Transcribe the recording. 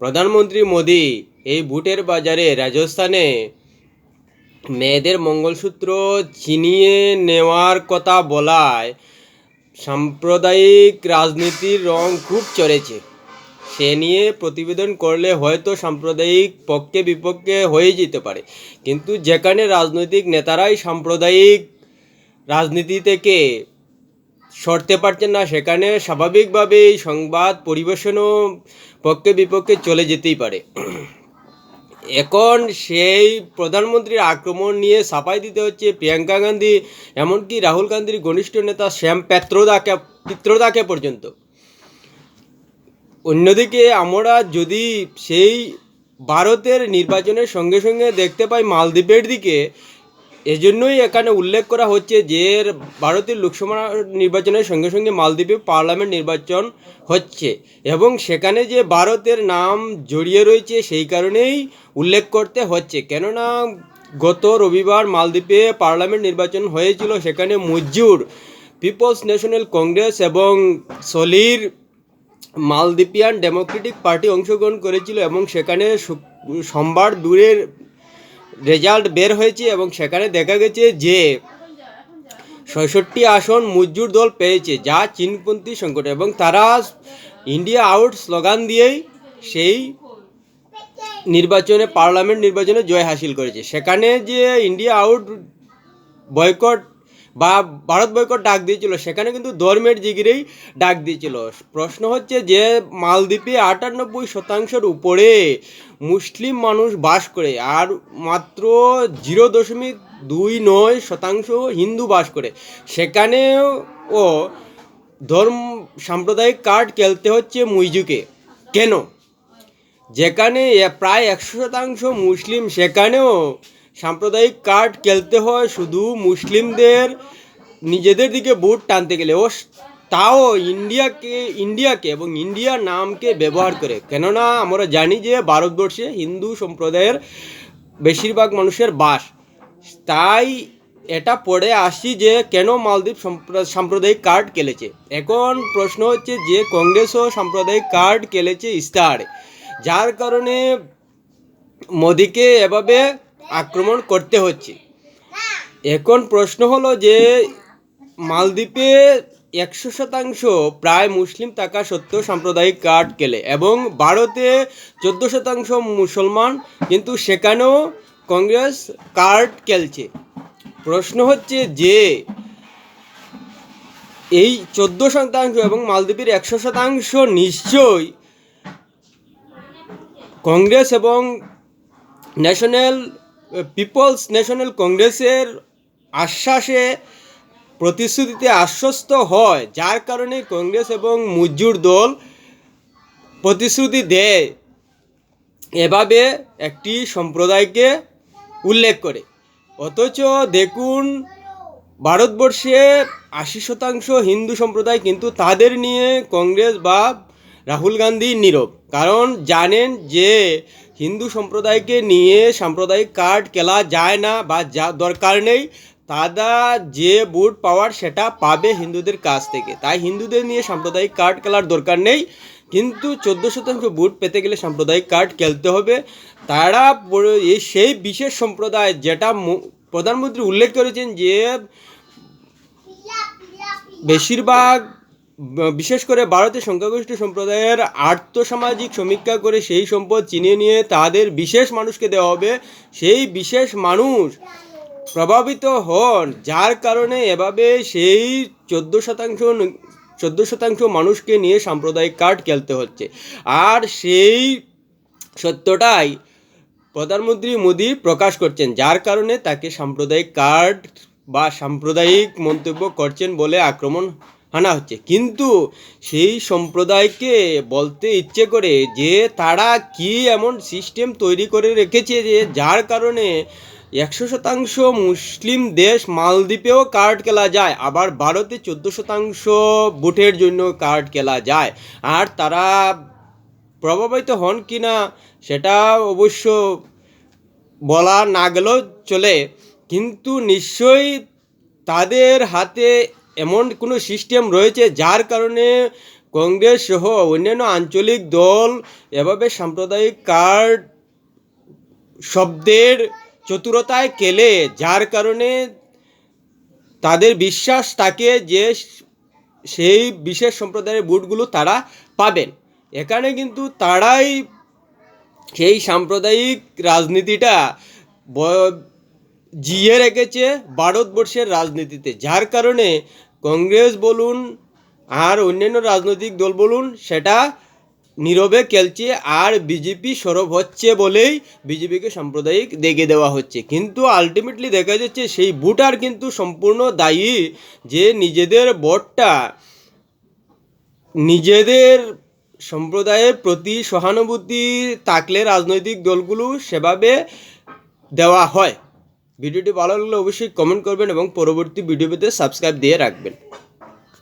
প্রধানমন্ত্রী মোদি এই বুটের বাজারে রাজস্থানে মেয়েদের মঙ্গলসূত্র ছিনিয়ে নেওয়ার কথা বলায়, সাম্প্রদায়িক রাজনীতির রং খুব চড়েছে। সে নিয়ে প্রতিবেদন করলে হয়তো সাম্প্রদায়িক পক্ষে বিপক্ষে হয়ে যেতে পারে। কিন্তু যেখানে রাজনৈতিক নেতারাই সাম্প্রদায়িক রাজনীতি থেকে সরতে পারছেন না, সেখানে স্বাভাবিকভাবেই সংবাদ পরিবেশনও পক্ষে বিপক্ষে চলে যেতেই পারে। এখন সেই প্রধানমন্ত্রীর আক্রমণ নিয়ে সাফাই দিতে হচ্ছে প্রিয়াঙ্কা গান্ধী, এমনকি রাহুল গান্ধীর ঘনিষ্ঠ নেতা শ্যাম পেত্রদাকে, পিত্রদাকে পর্যন্ত। অন্যদিকে আমরা যদি সেই ভারতের নির্বাচনের সঙ্গে সঙ্গে দেখতে পাই মালদ্বীপের দিকে এজন্যই এখানে উল্লেখ করা হচ্ছে যে ভারতের লোকসভা নির্বাচনের সঙ্গে সঙ্গে মালদ্বীপে পার্লামেন্ট নির্বাচন হচ্ছে এবং সেখানে যে ভারতের নাম জড়িয়ে রয়েছে সেই কারণেই উল্লেখ করতে হচ্ছে। কেননা গত রবিবার মালদ্বীপে পার্লামেন্ট নির্বাচন হয়েছিল, সেখানে মুজ্জুর পিপলস ন্যাশনাল কংগ্রেস এবং সলির মালদ্বীপিয়ান ডেমোক্রেটিক পার্টি অংশগ্রহণ করেছিল এবং সেখানে সোমবার দূরের রেজাল্ট বের হয়েছে এবং সেখানে দেখা গেছে যে ছয়ষট্টি আসন মজুর দল পেয়েছে, যা চীনপন্থী সংকট এবং তারা ইন্ডিয়া আউট স্লোগান দিয়েই সেই নির্বাচনে, পার্লামেন্ট নির্বাচনে জয় হাসিল করেছে। সেখানে যে ইন্ডিয়া আউট বয়কট বা ভারত বয়কট ডাক দিয়েছিল, সেখানে কিন্তু ধর্মের জিগিরেই ডাক দিয়েছিল। প্রশ্ন হচ্ছে যে, মালদ্বীপে আটানব্বই শতাংশের উপরে মুসলিম মানুষ বাস করে, আর মাত্র জিরো দশমিক দুই নয় শতাংশ হিন্দু বাস করে। সেখানেও ও ধর্ম, সাম্প্রদায়িক কার্ড খেলতে হচ্ছে মুইজুকে। কেন? যেখানে প্রায় একশো শতাংশ মুসলিম, সেখানেও সাম্প্রদায়িক কার্ড খেলতে হয় শুধু মুসলিমদের নিজেদের দিকে ভোট টানতে গেলে। ও তাও ইন্ডিয়াকে ইন্ডিয়াকে এবং ইন্ডিয়ার নামকে ব্যবহার করে। কেননা আমরা জানি যে ভারতবর্ষে হিন্দু সম্প্রদায়ের বেশিরভাগ মানুষের বাস। তাই এটা পড়ে আসছি যে কেন মালদ্বীপ সাম্প্রদায়িক কার্ড খেলেছে। এখন প্রশ্ন হচ্ছে যে কংগ্রেসও সাম্প্রদায়িক কার্ড খেলেছে ইস্তাহারে যার কারণে মোদিকে এভাবে আক্রমণ করতে হচ্ছে। এখন প্রশ্ন হলো যে, মালদ্বীপে একশো শতাংশ প্রায় মুসলিম থাকা সত্ত্বেও সাম্প্রদায়িক কার্ড কেলে এবং ভারতে চোদ্দ শতাংশ মুসলমান, কিন্তু সেখানেও কংগ্রেস কার্ড খেলছে প্রশ্ন হচ্ছে যে, এই চোদ্দ শতাংশ এবং মালদ্বীপের একশো শতাংশ নিশ্চয়ই কংগ্রেস এবং ন্যাশনাল পিপলস ন্যাশনাল কংগ্রেসের আশ্বাসে প্রতিশ্রুতিতে আশ্বস্ত হয়, যার কারণে কংগ্রেস এবং মুজ্জুর দল প্রতিশ্রুতি দেয়। এভাবে একটি সম্প্রদায়কে উল্লেখ করে। অথচ দেখুন, ভারতবর্ষে আশি শতাংশ হিন্দু সম্প্রদায় কিন্তু তাদের নিয়ে কংগ্রেস বা রাহুল গান্ধী নীরব। কারণ জানেন যে হিন্দু সম্প্রদায়কে নিয়ে সাম্প্রদায়িক কার্ড খেলা যায় না বা যা দরকার নেই তারা যে বুট পাওয়ার সেটা পাবে হিন্দুদের কাছ থেকে। তাই হিন্দুদের নিয়ে সাম্প্রদায়িক কার্ড খেলার দরকার নেই, কিন্তু চোদ্দ শতাংশ বুট পেতে গেলে সাম্প্রদায়িক কার্ড খেলতে হবে। তারা এই সেই বিশেষ সম্প্রদায় যেটা প্রধানমন্ত্রী উল্লেখ করেছেন যে, বেশিরভাগ বিশেষ করে ভারতের সংখ্যাগরিষ্ঠ সম্প্রদায়ের আর্থসামাজিক সমীক্ষা করে সেই সম্পদ চিনিয়ে নিয়ে তাদের বিশেষ মানুষকে দেওয়া হবে। সেই বিশেষ মানুষ প্রভাবিত হন, যার কারণে এভাবে সেই চোদ্দ শতাংশ চোদ্দ শতাংশ মানুষকে নিয়ে সাম্প্রদায়িক কার্ড খেলতে হচ্ছে। আর সেই সত্যটাই প্রধানমন্ত্রী মোদি প্রকাশ করছেন, যার কারণে তাকে সাম্প্রদায়িক কার্ড বা সাম্প্রদায়িক মন্তব্য করছেন বলে আক্রমণ হানা হচ্ছে। কিন্তু সেই সম্প্রদায়কে বলতে ইচ্ছে করে যে তারা কি এমন সিস্টেম তৈরি করে রেখেছে যে যার কারণে একশো শতাংশ মুসলিম দেশ মালদ্বীপেও কার্ড খেলা যায়, আবার ভারতে চোদ্দ শতাংশ ভোটের জন্য কার্ড খেলা যায়। আর তারা প্রভাবিত হন কি না সেটা অবশ্য বলা না গেলেও চলে। কিন্তু নিশ্চয়ই তাদের হাতে এমন কোনো সিস্টেম রয়েছে যার কারণে কংগ্রেস সহ অন্যান্য আঞ্চলিক দল এভাবে সাম্প্রদায়িক কার্ড শব্দের চতুরতায় কেলে, যার কারণে তাদের বিশ্বাস থাকে যে সেই বিশেষ সম্প্রদায়ের বুটগুলো তারা পাবেন। এখানে কিন্তু তারাই সেই সাম্প্রদায়িক রাজনীতিটা জিয়ে রেখেছে ভারতবর্ষের রাজনীতিতে। যার কারণে কংগ্রেস বলুন আর অন্যান্য রাজনৈতিক দল বলুন, সেটা নীরবে খেলছে আর বিজেপি সরব হচ্ছে বলেই বিজেপিকে সাম্প্রদায়িক দেখে দেওয়া হচ্ছে। কিন্তু আলটিমেটলি দেখা যাচ্ছে সেই ভোটার কিন্তু সম্পূর্ণ দায়ী যে নিজেদের ভোটটা নিজেদের সম্প্রদায়ের প্রতি সহানুভূতি থাকলে রাজনৈতিক দলগুলো সেভাবে দেওয়া হয়। ভিডিওটি ভালো লাগলে অবশ্যই কমেন্ট করবেন এবং পরবর্তী ভিডিও পেতে সাবস্ক্রাইব দিয়ে রাখবেন।